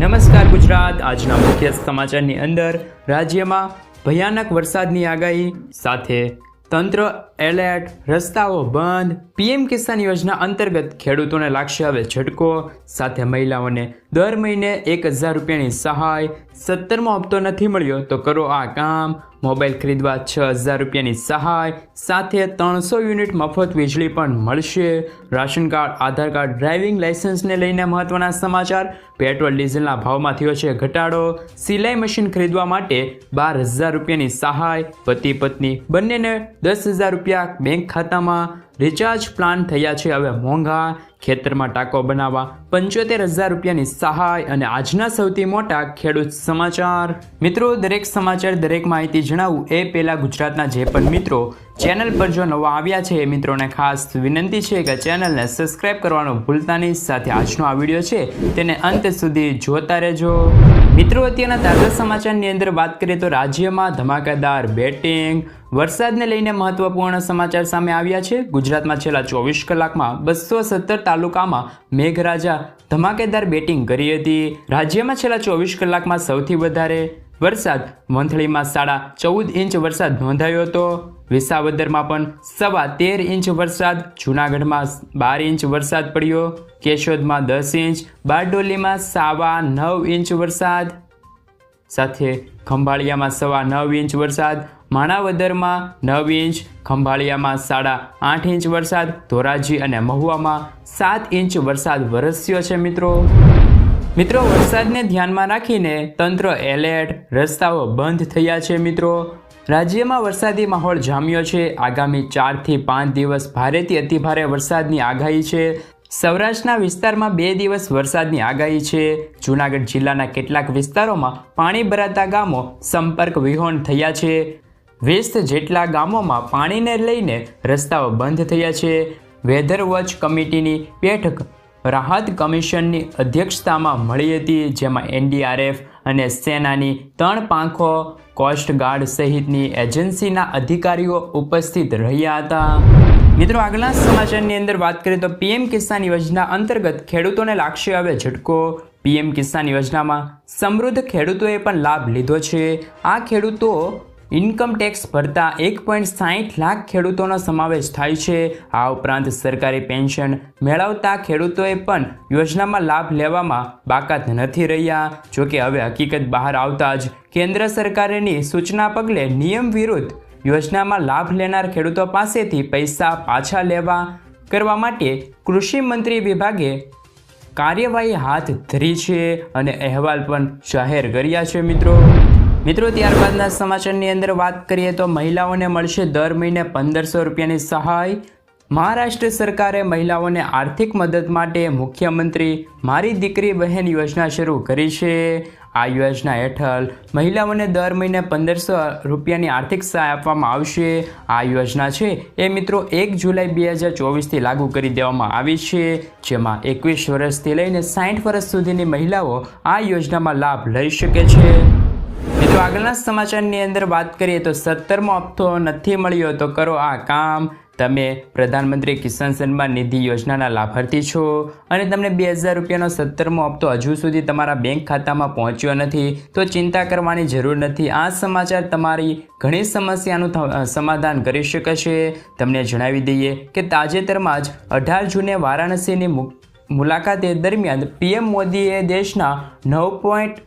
નમસ્કાર ગુજરાત. આજના મુખ્ય સમાચારની અંદર રાજ્યમાં ભયાનક વરસાદની આગાહી, સાથે તંત્ર એલર્ટ, રસ્તાઓ બંધ, પીએમ કિસાન યોજના અંતર્ગત ખેડૂતોને લાગશે હવે ઝટકો, સાથે મહિલાઓને દર મહિને એક હજાર રૂપિયાની સહાય, સત્તરમો હપ્તો નથી મળ્યો તો કરો આ કામ. મોબાઈલ ખરીદવા છ હજાર રૂપિયાની સહાય, સાથે ત્રણસો યુનિટ મફત વીજળી પણ મળશે. Ration card, Aadhaar card, driving લાઇસન્સને લઈને મહત્વના સમાચાર. પેટ્રોલ, ડીઝલના ભાવમાં થયો છે ઘટાડો. સિલાઈ મશીન ખરીદવા માટે બાર હજાર રૂપિયાની સહાય. પતિ, પત્ની બંનેને દસ હજાર રૂપિયા બેંક ખાતામાં. રિચાર્જ પ્લાન થયા છે હવે મોંઘા. ખેતરમાં ટાંકો બનાવવા પંચોતેર હજાર રૂપિયાની સહાય અને આજના સૌથી મોટા ખેડૂત સમાચાર. મિત્રો, દરેક સમાચાર, દરેક માહિતી જણાવું એ પહેલાં ગુજરાતના જે પણ મિત્રો ચેનલ પર જો નવા આવ્યા છે એ મિત્રોને ખાસ વિનંતી છે કે ચેનલને સબસ્ક્રાઈબ કરવાનું ભૂલતા નહીં. સાથે આજનો આ વીડિયો છે તેને અંત સુધી જોતા રહેજો. મિત્રો, અત્યારના તાજા સમાચારની અંદર વાત કરીએ તો રાજ્યમાં ધમાકેદાર બેટિંગ, વરસાદને લઈને મહત્વપૂર્ણ સમાચાર સામે આવ્યા છે. ગુજરાતમાં છેલ્લા ચોવીસ કલાકમાં બસો સત્તર તાલુકામાં મેઘરાજા ધમાકેદાર બેટિંગ કરી હતી. રાજ્યમાં છેલ્લા ચોવીસ કલાકમાં સૌથી વધારે વરસાદ વંથળીમાં સાડા ચૌદ ઇંચ વરસાદ નોંધાયો હતો. વિસાવદરમાં પણ સવા તેર ઇંચ વરસાદ, જૂનાગઢમાં બાર ઇંચ વરસાદ પડ્યો. કેશોદમાં દસ ઇંચ, બારડોલીમાં સાવા નવ ઇંચ વરસાદ. સાથે ખંભાળિયામાં સવા નવ ઇંચ વરસાદ, માણાવદરમાં નવ ઇંચ, ખંભાળિયામાં સાડા આઠ ઇંચ વરસાદ, ધોરાજી અને મહુવામાં સાત ઇંચ વરસાદ વરસ્યો છે મિત્રો. મિત્રો, વરસાદને ધ્યાનમાં રાખીને તંત્ર એલર્ટ, રસ્તાઓ બંધ થયા છે મિત્રો. રાજ્યમાં વરસાદી માહોલ જામ્યો છે. આગામી ચારથી પાંચ દિવસ ભારેથી અતિભારે વરસાદની આગાહી છે. સૌરાષ્ટ્રના વિસ્તારમાં બે દિવસ વરસાદની આગાહી છે. જૂનાગઢ જિલ્લાના કેટલાક વિસ્તારોમાં પાણી ભરાતા ગામો સંપર્ક વિહોણ થયા છે. વીસ જેટલા ગામોમાં પાણીને લઈને રસ્તાઓ બંધ થયા છે. વેધર વોચ કમિટીની બેઠક રાહત કમિશનની અધ્યક્ષતામાં મળી હતી, જેમાં એનડીઆરએફ અને સેનાની ત્રણ પાંખો કોસ્ટગાર્ડ સહિતની એજન્સીના અધિકારીઓ ઉપસ્થિત રહ્યા હતા. મિત્રો આગલા સમાચારની અંદર વાત કરીએ તો પીએમ કિસાન યોજના અંતર્ગત ખેડૂતોને લાગશે હવે ઝટકો. પીએમ કિસાન યોજનામાં સમૃદ્ધ ખેડૂતોએ પણ લાભ લીધો છે. આ ખેડૂતો ઇન્કમ ટેક્સ ભરતા એક પોઈન્ટ સાહીઠ લાખ ખેડૂતોનો સમાવેશ થાય છે. આ ઉપરાંત સરકારી પેન્શન મેળવતા ખેડૂતોએ પણ યોજનામાં લાભ લેવામાં બાકાત નથી રહ્યા. જોકે હવે હકીકત બહાર આવતા જ કેન્દ્ર સરકારની સૂચના પગલે નિયમ વિરુદ્ધ યોજનામાં લાભ લેનાર ખેડૂતો પાસેથી પૈસા પાછા લેવા કરવા માટે કૃષિ મંત્રી વિભાગે કાર્યવાહી હાથ ધરી છે. અને અહેવાલ પણ જાહેર કર્યા છે મિત્રો. મિત્રો, ત્યારબાદના સમાચારની અંદર વાત કરીએ તો મહિલાઓને મળશે દર મહિને પંદરસો રૂપિયાની સહાય. મહારાષ્ટ્ર સરકારે મહિલાઓને આર્થિક મદદ માટે મુખ્યમંત્રી મારી દીકરી બહેન યોજના શરૂ કરી છે. આ યોજના હેઠળ મહિલાઓને દર મહિને પંદરસો રૂપિયાની આર્થિક સહાય આપવામાં આવશે. આ યોજના છે એ મિત્રો એક જુલાઈ બે હજાર ચોવીસથી લાગુ કરી દેવામાં આવી છે, જેમાં એકવીસ વર્ષથી લઈને સાઠ વર્ષ સુધીની મહિલાઓ આ યોજનામાં લાભ લઈ શકે છે. મિત્રો આગળના સમાચારની અંદર વાત કરીએ તો સત્તરમો હપ્તો નથી મળ્યો તો કરો આ કામ. તમે પ્રધાનમંત્રી કિસાન સન્માન નિધિ યોજનાના લાભાર્થી છો અને તમને બે હજાર રૂપિયાનો સત્તરમો હપ્તો હજુ સુધી તમારા બેંક ખાતામાં પહોંચ્યો નથી તો ચિંતા કરવાની જરૂર નથી. આ સમાચાર તમારી ઘણી સમસ્યાનું સમાધાન કરી શકે છે તમને જણાવી દઈએ કે તાજેતરમાં જ અઢાર જૂને વારાણસીની મુલાકાતે દરમિયાન પીએમ મોદીએ દેશના નવ પોઈન્ટ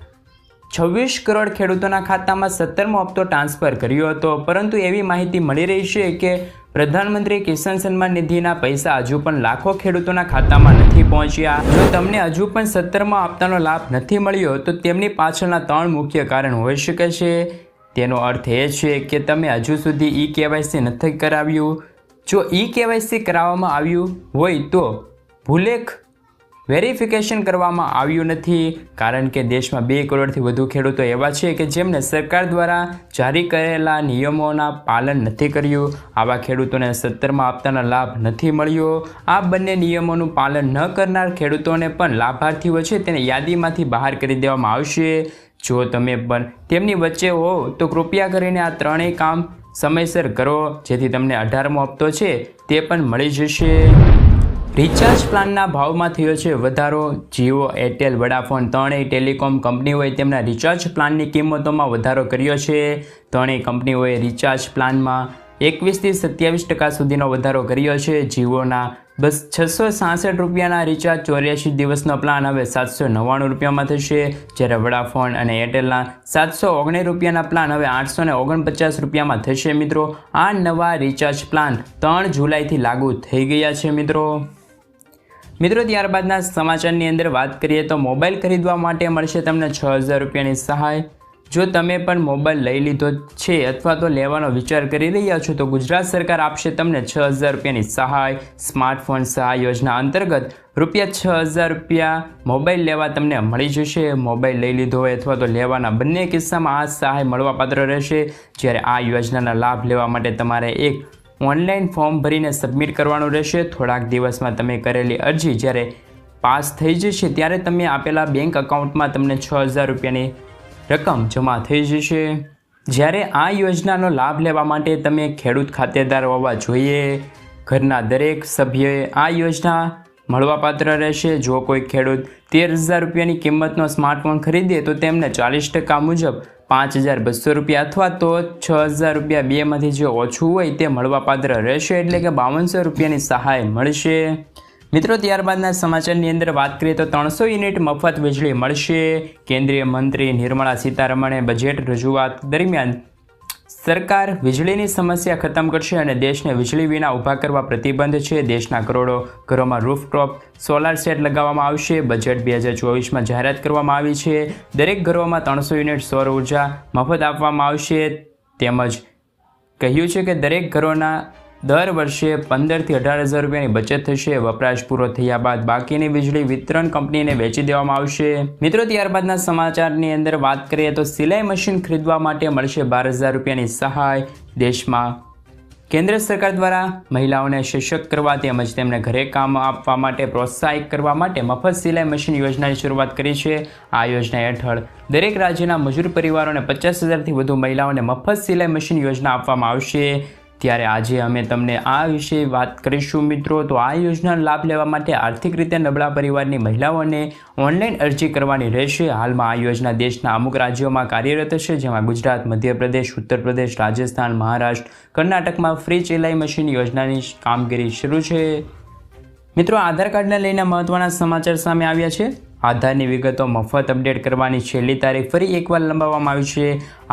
છવ્વીસ કરોડ ખેડૂતોના ખાતામાં સત્તરમો હપ્તો ટ્રાન્સફર કર્યો હતો. પરંતુ એવી માહિતી મળી રહી છે કે પ્રધાનમંત્રી કિસાન સન્માન નિધિના પૈસા હજુ પણ લાખો ખેડૂતોના ખાતામાં નથી પહોંચ્યા. જો તમને હજુ પણ સત્તરમો હપ્તાનો લાભ નથી મળ્યો, તો તેમની પાછળના ત્રણ મુખ્ય કારણ હોઈ શકે છે. તેનો અર્થ એ છે કે તમે હજુ સુધી ઈ કેવાયસી નથી કરાવ્યું. જો ઈ કેવાયસી કરાવવામાં આવ્યું હોય તો ભૂલેખ વેરિફિકેશન કરવામાં આવ્યું નથી. કારણ કે દેશમાં બે કરોડથી વધુ ખેડૂતો એવા છે કે જેમને સરકાર દ્વારા જારી કરેલા નિયમોના પાલન નથી કર્યું. આવા ખેડૂતોને સત્તરમાં આપતાનો લાભ નથી મળ્યો. આ બંને નિયમોનું પાલન ન કરનાર ખેડૂતોને પણ લાભાર્થીઓ છે તેને યાદીમાંથી બહાર કરી દેવામાં આવશે. જો તમે પણ તેમની વચ્ચે હો, તો કૃપયા કરીને આ ત્રણેય કામ સમયસર કરો, જેથી તમને અઢારમો હપ્તો છે તે પણ મળી જશે. રિચાર્જ પ્લાનના ભાવમાં થયો છે વધારો. જીઓ એરટેલ વડાફોન ત્રણેય ટેલિકોમ કંપનીઓએ તેમના રિચાર્જ પ્લાનની કિંમતોમાં વધારો કર્યો છે. ત્રણેય કંપનીઓએ રિચાર્જ પ્લાનમાં એકવીસથી સત્યાવીસ ટકા સુધીનો વધારો કર્યો છે. જીઓના બસ છસો સાસઠ રૂપિયાના રિચાર્જ ચોર્યાસી દિવસનો પ્લાન હવે સાતસો નવ્વાણું રૂપિયામાં થશે. જ્યારે વડાફોન અને એરટેલના સાતસો ઓગણીસ રૂપિયાના પ્લાન હવે આઠસો ને ઓગણપચાસ રૂપિયામાં થશે મિત્રો. આ નવા રિચાર્જ પ્લાન ત્રણ જુલાઈથી લાગુ થઈ ગયા છે મિત્રો. મિત્રો, ત્યારબાદના સમાચારની અંદર વાત કરીએ તો મોબાઈલ ખરીદવા માટે મળશે તમને છ હજાર રૂપિયાની સહાય. જો તમે પણ મોબાઈલ લઈ લીધો છે અથવા તો લેવાનો વિચાર કરી રહ્યા છો, તો ગુજરાત સરકાર આપશે તમને છ હજાર રૂપિયાની સહાય. સ્માર્ટફોન સહાય યોજના અંતર્ગત રૂપિયા છ હજાર રૂપિયા મોબાઈલ લેવા તમને મળી જશે. મોબાઈલ લઈ લીધો હોય અથવા તો લેવાના બંને કિસ્સામાં આ સહાય મળવાપાત્ર રહેશે. જ્યારે આ યોજનાના લાભ લેવા માટે તમારે એક ઓનલાઈન ફોર્મ ભરીને સબમિટ કરવાનું રહેશે. થોડાક દિવસમાં તમે કરેલી અરજી જ્યારે પાસ થઈ જશે, ત્યારે તમે આપેલા બેંક એકાઉન્ટમાં તમને છ હજાર રૂપિયાની રકમ જમા થઈ જશે. જ્યારે આ યોજનાનો લાભ લેવા માટે તમે ખેડૂત ખાતેદાર હોવા જોઈએ. ઘરના દરેક સભ્યએ આ યોજના મળવાપાત્ર રહેશે. જો કોઈ ખેડૂત તેર હજાર રૂપિયાની કિંમતનો સ્માર્ટફોન ખરીદે, તો તેમને ચાલીસ ટકા મુજબ પાંચ હજાર બસો રૂપિયા અથવા તો છ હજાર રૂપિયા બેમાંથી જે ઓછું હોય તે મળવાપાત્ર રહેશે એટલે કે બાવનસો રૂપિયાની સહાય મળશે. મિત્રો, ત્યારબાદના સમાચારની અંદર વાત કરીએ તો ત્રણસો યુનિટ મફત વીજળી મળશે. કેન્દ્રીય મંત્રી નિર્મળા સીતારમણે બજેટ રજૂઆત દરમિયાન સરકાર વીજળીની સમસ્યા ખતમ કરશે અને દેશને વીજળી વિના ઊભા કરવા પ્રતિબંધ છે. દેશના કરોડો ઘરોમાં રૂફટોપ, સોલાર સેટ લગાવવામાં આવશે. બજેટ બે હજાર ચોવીસમાં જાહેરાત કરવામાં આવી છે. દરેક ઘરોમાં ત્રણસો યુનિટ સૌર ઊર્જા મફત આપવામાં આવશે. તેમજ કહ્યું છે કે દરેક ઘરોના દર વર્ષે પંદરથી અઢાર હજાર રૂપિયાની બચત થશે. વપરાશ પૂરો થયા બાદ બાકીની વીજળી વિતરણ કંપનીને વેચી દેવામાં આવશે. મિત્રો, ત્યારબાદના સમાચારની અંદર વાત કરીએ તો સિલાઈ મશીન ખરીદવા માટે મળશે બાર હજાર રૂપિયાની સહાય. દેશમાં કેન્દ્ર સરકાર દ્વારા મહિલાઓને સશક્ત કરવા તેમજ તેમને ઘરે કામ આપવા માટે પ્રોત્સાહિત કરવા માટે મફત સિલાઈ મશીન યોજનાની શરૂઆત કરી છે. આ યોજના હેઠળ દરેક રાજ્યના મજૂર પરિવારોને પચાસ હજારથી વધુ મહિલાઓને મફત સિલાઈ મશીન યોજના આપવામાં આવશે. ત્યારે આજે અમે તમને આ વિશે વાત કરીશું મિત્રો. તો આ યોજનાનો લાભ લેવા માટે આર્થિક રીતે નબળા પરિવારની મહિલાઓને ઓનલાઈન અરજી કરવાની રહેશે. હાલમાં આ યોજના દેશના અમુક રાજ્યોમાં કાર્યરત છે, જેમાં ગુજરાત, મધ્યપ્રદેશ ઉત્તર પ્રદેશ રાજસ્થાન, મહારાષ્ટ્ર, કર્ણાટકમાં ફ્રી ચેલાઈ મશીન યોજનાની કામગીરી શરૂ છે. મિત્રો, આધાર કાર્ડને લઈને મહત્વના સમાચાર સામે આવ્યા છે. આધારની વિગતો મફત અપડેટ કરવાની છેલ્લી તારીખ ફરી એકવાર લંબાવવામાં આવી છે.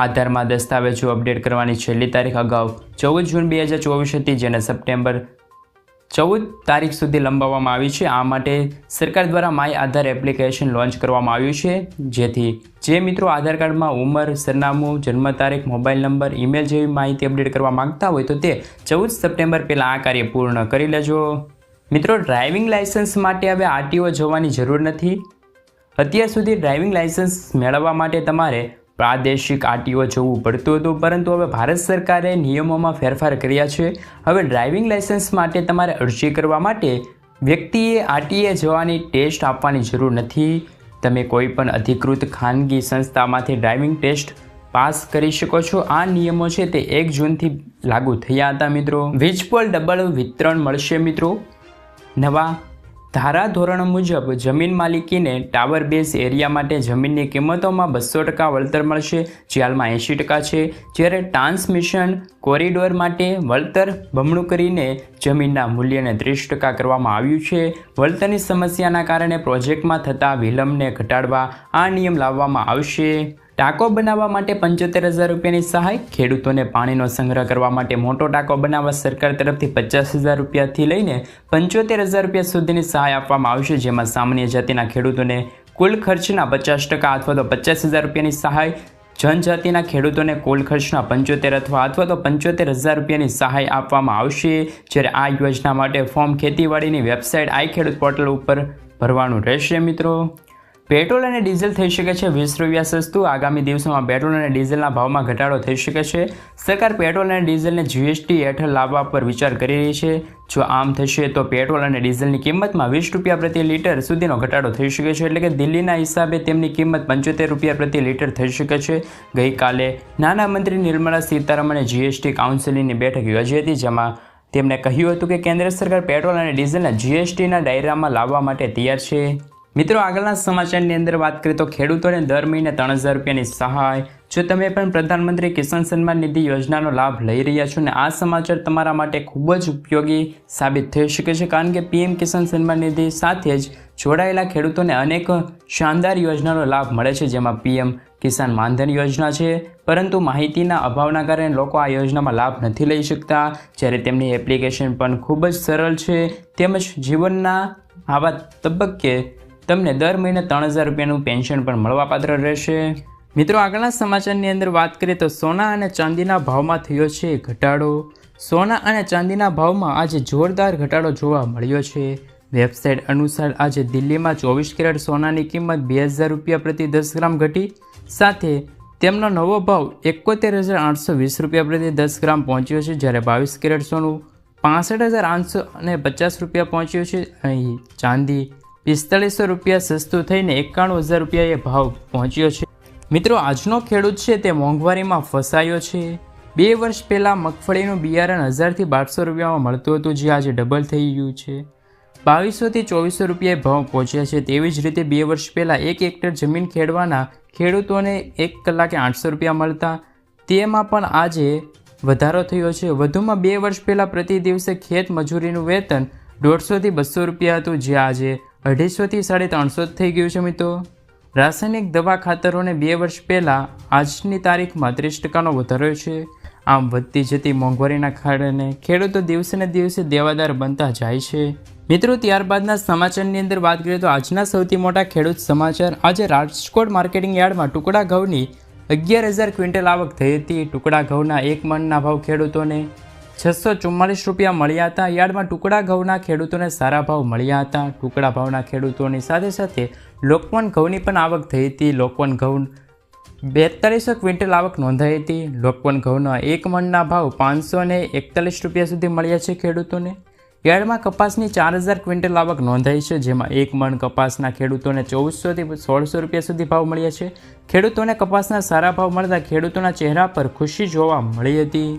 આધારમાં દસ્તાવેજો અપડેટ કરવાની છેલ્લી તારીખ અગાઉ ચૌદ જૂન બે હજાર ચોવીસ હતી, જેને સપ્ટેમ્બર ચૌદ તારીખ સુધી લંબાવવામાં આવી છે. આ માટે સરકાર દ્વારા માય આધાર એપ્લિકેશન લોન્ચ કરવામાં આવ્યું છે. જેથી જે મિત્રો આધાર કાર્ડમાં ઉંમર, સરનામું, જન્મ તારીખ, મોબાઈલ નંબર, ઈમેલ જેવી માહિતી અપડેટ કરવા માંગતા હોય તો તે ચૌદ સપ્ટેમ્બર પહેલાં આ કાર્ય પૂર્ણ કરી લેજો. મિત્રો, ડ્રાઇવિંગ લાઇસન્સ માટે હવે આરટીઓ જવાની જરૂર નથી. અત્યાર સુધી ડ્રાઇવિંગ લાઇસન્સ મેળવવા માટે તમારે પ્રાદેશિક આરટીઓ જવું પડતું હતું, પરંતુ હવે ભારત સરકારે નિયમોમાં ફેરફાર કર્યા છે. હવે ડ્રાઇવિંગ લાઇસન્સ માટે તમારે અરજી કરવા માટે વ્યક્તિએ આરટીએ જવાની ટેસ્ટ આપવાની જરૂર નથી. તમે કોઈ પણ અધિકૃત ખાનગી સંસ્થામાંથી ડ્રાઇવિંગ ટેસ્ટ પાસ કરી શકો છો. આ નિયમો છે તે એક જૂનથી લાગુ થયા હતા મિત્રો. વીજપોલ ડબલ વિતરણ મળશે મિત્રો. નવા ધારાધોરણો મુજબ જમીન માલિકીને ટાવર બેઝ એરિયા માટે જમીનની કિંમતોમાં બસો ટકા વળતર મળશે જે હાલમાં એંશી ટકા છે. જ્યારે ટ્રાન્સમિશન કોરિડોર માટે વળતર બમણું કરીને જમીનના મૂલ્યને ત્રીસ ટકા કરવામાં આવ્યું છે. વળતરની સમસ્યાના કારણે પ્રોજેક્ટમાં થતા વિલંબને ઘટાડવા આ નિયમ લાવવામાં આવશે. ટાંકો બનાવવા માટે પંચોતેર હજાર રૂપિયાની સહાય, ખેડૂતોને પાણીનો સંગ્રહ કરવા માટે મોટો ટાંકો બનાવવા સરકાર તરફથી પચાસ હજાર રૂપિયાથી લઈને પંચોતેર હજાર રૂપિયા સુધીની સહાય આપવામાં આવશે, જેમાં સામાન્ય જાતિના ખેડૂતોને કુલ ખર્ચના પચાસ ટકા અથવા તો પચાસ હજાર રૂપિયાની સહાય, જનજાતિના ખેડૂતોને કુલ ખર્ચના પંચોતેર અથવા અથવા તો પંચોતેર હજાર રૂપિયાની સહાય આપવામાં આવશે. જ્યારે આ યોજના માટે ફોર્મ ખેતીવાડીની વેબસાઇટ આઈ ખેડૂત પોર્ટલ ઉપર ભરવાનું રહેશે, મિત્રો. પેટ્રોલ અને ડીઝલ થઈ શકે છે વીસ રૂપિયા સસ્તું. આગામી દિવસોમાં પેટ્રોલ અને ડીઝલના ભાવમાં ઘટાડો થઈ શકે છે. સરકાર પેટ્રોલ અને ડીઝલને જીએસટી હેઠળ લાવવા પર વિચાર કરી રહી છે. જો આમ થશે તો પેટ્રોલ અને ડીઝલની કિંમતમાં વીસ રૂપિયા પ્રતિ લીટર સુધીનો ઘટાડો થઈ શકે છે. એટલે કે દિલ્હીના હિસાબે તેમની કિંમત પંચોતેર રૂપિયા પ્રતિ લીટર થઈ શકે છે. ગઈકાલે નાણામંત્રી નિર્મલા સીતારમણે જીએસટી કાઉન્સિલની બેઠક યોજી હતી, જેમાં તેમણે કહ્યું હતું કે કેન્દ્ર સરકાર પેટ્રોલ અને ડીઝલના જીએસટીના દાયરામાં લાવવા માટે તૈયાર છે. મિત્રો, આગળના સમાચારની અંદર વાત કરીએ તો ખેડૂતોને દર મહિને ત્રણ હજાર રૂપિયાની સહાય. જો તમે પણ પ્રધાનમંત્રી કિસાન સન્માન નિધિ યોજનાનો લાભ લઈ રહ્યા છો ને આ સમાચાર તમારા માટે ખૂબ જ ઉપયોગી સાબિત થઈ શકે છે, કારણ કે પીએમ કિસાન સન્માન નિધિ સાથે જ જોડાયેલા ખેડૂતોને અનેક શાનદાર યોજનાનો લાભ મળે છે, જેમાં પીએમ કિસાન માનધન યોજના છે. પરંતુ માહિતીના અભાવના કારણે લોકો આ યોજનામાં લાભ નથી લઈ શકતા. જ્યારે તેમની એપ્લિકેશન પણ ખૂબ જ સરળ છે, તેમજ જીવનના આવા તબક્કે તમને દર મહિને ત્રણ હજાર રૂપિયાનું પેન્શન પણ મળવાપાત્ર રહેશે. મિત્રો, આગળના સમાચારની અંદર વાત કરીએ તો સોના અને ચાંદીના ભાવમાં થયો છે ઘટાડો. સોના અને ચાંદીના ભાવમાં આજે જોરદાર ઘટાડો જોવા મળ્યો છે. વેબસાઇટ અનુસાર આજે દિલ્હીમાં ચોવીસ કેરેટ સોનાની કિંમત બે હજાર રૂપિયા પ્રતિ દસ ગ્રામ ઘટી, સાથે તેમનો નવો ભાવ એકોતેર હજાર આઠસો વીસ રૂપિયા પ્રતિ દસ ગ્રામ પહોંચ્યો છે, જ્યારે બાવીસ કેરેટ સોનું પાસઠ હજાર આઠસો અને પચાસ રૂપિયા પહોંચ્યું છે. અહીં ચાંદી પિસ્તાલીસો રૂપિયા સસ્તું થઈને એકાણું હજાર રૂપિયા એ ભાવ પહોંચ્યો છે. મિત્રો, આજનો ખેડૂત છે તે મોંઘવારીમાં ફસાયો છે. બે વર્ષ પહેલાં મગફળીનું બિયારણ હજારથી બારસો રૂપિયામાં મળતું હતું, જે આજે ડબલ થઈ ગયું છે. બાવીસોથી ચોવીસો રૂપિયાએ ભાવ પહોંચ્યા છે. તેવી જ રીતે બે વર્ષ પહેલાં એક હેક્ટર જમીન ખેડવાના ખેડૂતોને એક કલાકે આઠસો રૂપિયા મળતા. તેમાં પણ આજે વધારો થયો છે. વધુમાં બે વર્ષ પહેલાં પ્રતિ દિવસે ખેત મજૂરીનું વેતન દોઢસોથી બસો રૂપિયા હતું, જે આજે અઢીસોથી સાડી ત્રણસો થઈ ગયું છે મિત્રો. રાસાયણિક દવા ખાતરોને બે વર્ષ પહેલાં આજની તારીખમાં ત્રીસ ટકાનો વધારો છે. આમ વધતી જતી મોંઘવારીના કારણે ખેડૂતો દિવસે ને દિવસે દેવાદાર બનતા જાય છે. મિત્રો, ત્યારબાદના સમાચારની અંદર વાત કરીએ તો આજના સૌથી મોટા ખેડૂત સમાચાર. આજે રાજકોટ માર્કેટિંગ યાર્ડમાં ટુકડા ઘઉંની અગિયાર હજાર ક્વિન્ટલ આવક થઈ હતી. ટુકડા ઘઉંના એક મણના ભાવ ખેડૂતોને છસો ચુમ્માલીસ રૂપિયા મળ્યા હતા. યાર્ડમાં ટુકડા ઘઉંના ખેડૂતોને સારા ભાવ મળ્યા હતા. ટુકડા ભાવના ખેડૂતોની સાથે સાથે લોકવન ઘઉંની પણ આવક થઈ હતી. લોકવન ઘઉં બેતાલીસો ક્વિન્ટલ આવક નોંધાઈ હતી. લોકવન ઘઉંના એક મણના ભાવ પાંચસો ને એકતાલીસ રૂપિયા સુધી મળ્યા છે ખેડૂતોને. યાર્ડમાં કપાસની ચાર હજાર ક્વિન્ટલ આવક નોંધાઈ છે, જેમાં એક મણ કપાસના ખેડૂતોને ચોવીસોથી સોળસો રૂપિયા સુધી ભાવ મળ્યા છે. ખેડૂતોને કપાસના સારા ભાવ મળતા ખેડૂતોના ચહેરા પર ખુશી જોવા મળી હતી.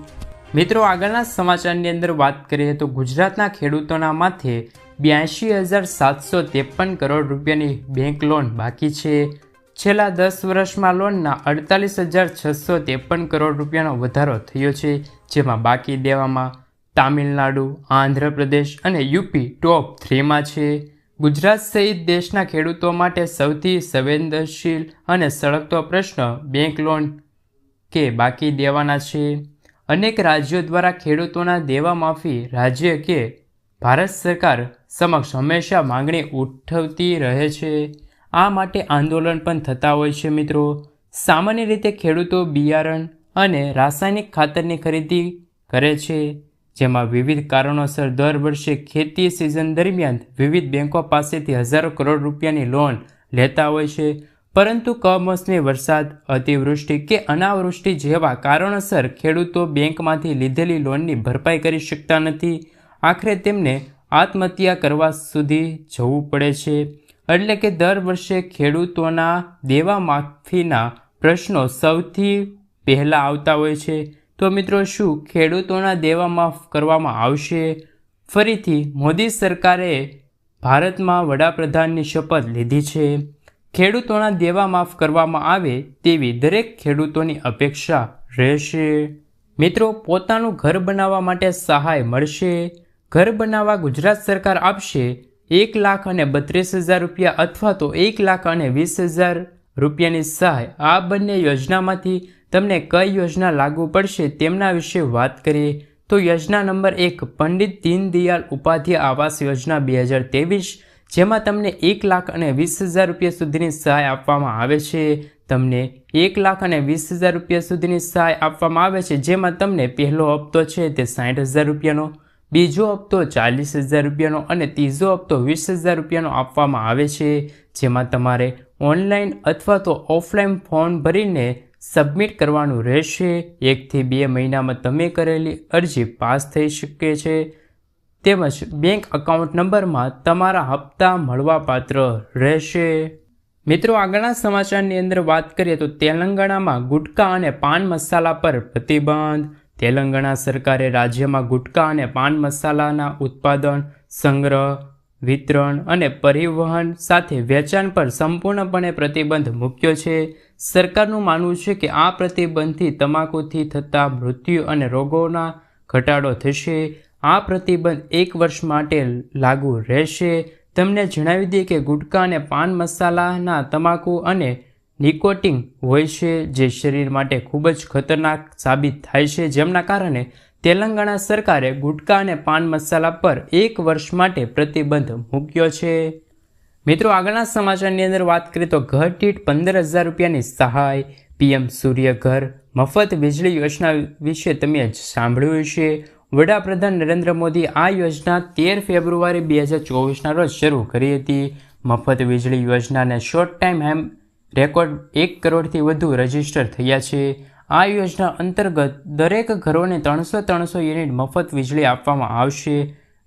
મિત્રો, આગળના સમાચારની અંદર વાત કરીએ તો ગુજરાતના ખેડૂતોના માથે બ્યાસી હજાર સાતસો ત્રેપન કરોડ રૂપિયાની બેંક લોન બાકી છે. છેલ્લા દસ વર્ષમાં લોનના અડતાલીસ હજાર છસો ત્રેપન કરોડ રૂપિયાનો વધારો થયો છે, જેમાં બાકી દેવામાં તામિલનાડુ, આંધ્રપ્રદેશ અને યુપી ટોપ થ્રીમાં છે. ગુજરાત સહિત દેશના ખેડૂતો માટે સૌથી સંવેદનશીલ અને સળગતો પ્રશ્ન બેંક લોન કે બાકી દેવાના છે. અનેક રાજ્યો દ્વારા ખેડૂતોના દેવા માફી રાજ્ય કે ભારત સરકાર સમક્ષ હંમેશા માંગણી ઉઠવતી રહે છે. આ માટે આંદોલન પણ થતા હોય છે મિત્રો. સામાન્ય રીતે ખેડૂતો બિયારણ અને રાસાયણિક ખાતરની ખરીદી કરે છે, જેમાં વિવિધ કારણોસર દર વર્ષે ખેતી સિઝન દરમિયાન વિવિધ બેંકો પાસેથી હજારો કરોડ રૂપિયાની લોન લેતા હોય છે. પરંતુ કમોસમી વરસાદ, અતિવૃષ્ટિ કે અનાવૃષ્ટિ જેવા કારણોસર ખેડૂતો બેંકમાંથી લીધેલી લોનની ભરપાઈ કરી શકતા નથી. આખરે તેમને આત્મહત્યા કરવા સુધી જવું પડે છે. એટલે કે દર વર્ષે ખેડૂતોના દેવા માફીના પ્રશ્નો સૌથી પહેલાં આવતા હોય છે. તો મિત્રો, શું ખેડૂતોના દેવા માફ કરવામાં આવશે? ફરીથી, મોદી સરકારે ભારતમાં વડાપ્રધાનની શપથ લીધી છે. ખેડૂતોના દેવા માફ કરવામાં આવે તેવી દરેક ખેડૂતોની અપેક્ષા રહેશે. મિત્રો, પોતાનું ઘર બનાવવા માટે સહાય મળશે. ઘર બનાવવા ગુજરાત સરકાર આપશે એક લાખ અને બત્રીસ હજાર રૂપિયા અથવા તો એક લાખ અને વીસ હજાર રૂપિયાની સહાય. આ બંને યોજનામાંથી તમને કઈ યોજના લાગુ પડશે તેમના વિશે વાત કરીએ. તો યોજના નંબર એક, પંડિત દીનદયાળ ઉપાધ્યાય આવાસ યોજના બે હજાર ત્રેવીસ જેમાં તમને એક લાખ અને વીસ હજાર રૂપિયા સુધીની સહાય આપવામાં આવે છે. તમને એક લાખ અને વીસ હજાર રૂપિયા સુધીની સહાય આપવામાં આવે છે. જેમાં તમને પહેલો હપ્તો છે તે સાઠ હજાર રૂપિયાનો, બીજો હપ્તો ચાલીસ હજાર રૂપિયાનો અને ત્રીજો હપ્તો વીસ હજાર રૂપિયાનો આપવામાં આવે છે. જેમાં તમારે ઓનલાઈન અથવા તો ઓફલાઈન ફોર્મ ભરીને સબમિટ કરવાનું રહેશે. એકથી બે મહિનામાં તમે કરેલી અરજી પાસ થઈ શકે છે. તેમજ બેંક એકાઉન્ટ નંબરમાં તમારા હપ્તા મળવાપાત્ર રહેશે. મિત્રો, આગળના સમાચારની અંદર વાત કરીએ તો તેલંગાણામાં ગુટકા અને પાન મસાલા પર પ્રતિબંધ. તેલંગાણા સરકારે રાજ્યમાં ગુટકા અને પાન મસાલાના ઉત્પાદન, સંગ્રહ, વિતરણ અને પરિવહન સાથે વેચાણ પર સંપૂર્ણપણે પ્રતિબંધ મૂક્યો છે. સરકારનું માનવું છે કે આ પ્રતિબંધથી તમાકુથી થતા મૃત્યુ અને રોગોના ઘટાડો થશે. આ પ્રતિબંધ એક વર્ષ માટે લાગુ રહેશે. તમને જણાવી દઈએ કે ગુટખા અને પાન મસાલાના તમાકુ અને નિકોટિન હોય છે, જે શરીર માટે ખૂબ જ ખતરનાક સાબિત થાય છે. જેમના કારણે તેલંગાણા સરકારે ગુટખા અને પાન મસાલા પર એક વર્ષ માટે પ્રતિબંધ મૂક્યો છે. મિત્રો, આગળના સમાચારની અંદર વાત કરીએ તો ઘર દીઠ પંદર હજાર રૂપિયાની સહાય, પીએમ સૂર્ય ઘર મફત વીજળી યોજના વિશે તમે સાંભળ્યું હશે. વડાપ્રધાન નરેન્દ્ર મોદી આ યોજના તેર ફેબ્રુઆરી બે હજાર ચોવીસના રોજ શરૂ કરી હતી. મફત વીજળી યોજનાને શોર્ટ ટાઈમ હેમ રેકોર્ડ એક કરોડથી વધુ રજિસ્ટર થયા છે. આ યોજના અંતર્ગત દરેક ઘરોને ત્રણસો ત્રણસો યુનિટ મફત વીજળી આપવામાં આવશે.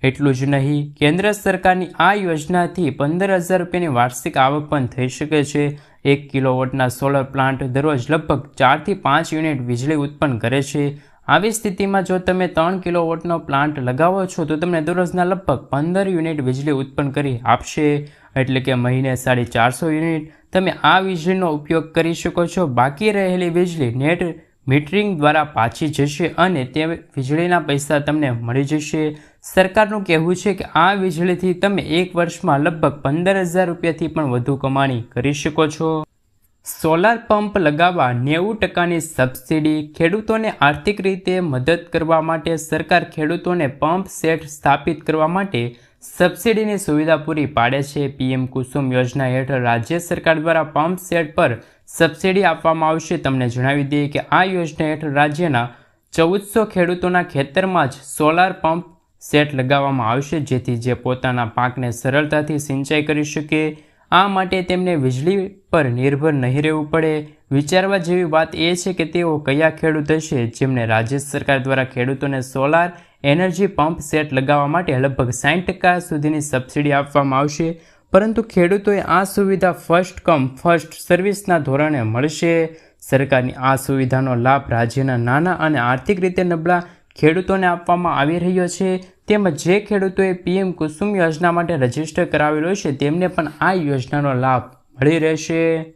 એટલું જ નહીં, કેન્દ્ર સરકારની આ યોજનાથી પંદર હજાર રૂપિયાની વાર્ષિક આવક પણ થઈ શકે છે. એક કિલોવોટના સોલર પ્લાન્ટ દરરોજ લગભગ ચારથી પાંચ યુનિટ વીજળી ઉત્પન્ન કરે છે. આવી સ્થિતિમાં જો તમે ત્રણ કિલોવોટનો પ્લાન્ટ લગાવો છો, તો તમને દરરોજના લગભગ પંદર યુનિટ વીજળી ઉત્પન્ન કરી આપશે. એટલે કે મહિને સાડી ચારસો યુનિટ તમે આ વીજળીનો ઉપયોગ કરી શકો છો. બાકી રહેલી વીજળી નેટ મીટરિંગ દ્વારા પાછી જશે અને તે વીજળીના પૈસા તમને મળી જશે. સરકારનું કહેવું છે કે આ વીજળીથી તમે એક વર્ષમાં લગભગ પંદર હજાર રૂપિયાથી પણ વધુ કમાણી કરી શકો છો. સોલાર પંપ લગાવવા નેવું ટકાની સબસિડી ખેડૂતોને આર્થિક રીતે મદદ કરવા માટે સરકાર ખેડૂતોને પંપ સેટ સ્થાપિત કરવા માટે સબસિડીની સુવિધા પૂરી પાડે છે. પીએમ કુસુમ યોજના હેઠળ રાજ્ય સરકાર દ્વારા પંપ સેટ પર સબસિડી આપવામાં આવશે. તમને જણાવી દઈએ કે આ યોજના હેઠળ રાજ્યના ચૌદસો ખેડૂતોના ખેતરમાં જ સોલાર પંપ સેટ લગાવવામાં આવશે, જેથી જે પોતાના પાકને સરળતાથી સિંચાઈ કરી શકે. આ માટે તેમને વીજળી પર નિર્ભર નહીં રહેવું પડે. વિચારવા જેવી વાત એ છે કે તેઓ કયા ખેડૂત હશે? જેમને રાજ્ય સરકાર દ્વારા ખેડૂતોને સોલાર એનર્જી પંપ સેટ લગાવવા માટે લગભગ સાઠ ટકા સુધીની સબસિડી આપવામાં આવશે. પરંતુ ખેડૂતોએ આ સુવિધા ફર્સ્ટ કમ ફર્સ્ટ સર્વિસના ધોરણે મળશે. સરકારની આ સુવિધાનો લાભ રાજ્યના નાના અને આર્થિક રીતે નબળા ખેડૂતોને આપવામાં આવી રહ્યો છે. તેમજ જે ખેડૂતોએ પીએમ કુસુમ યોજના માટે રજિસ્ટર કરાવેલો છે, તેમને પણ આ યોજનાનો લાભ મળી રહેશે.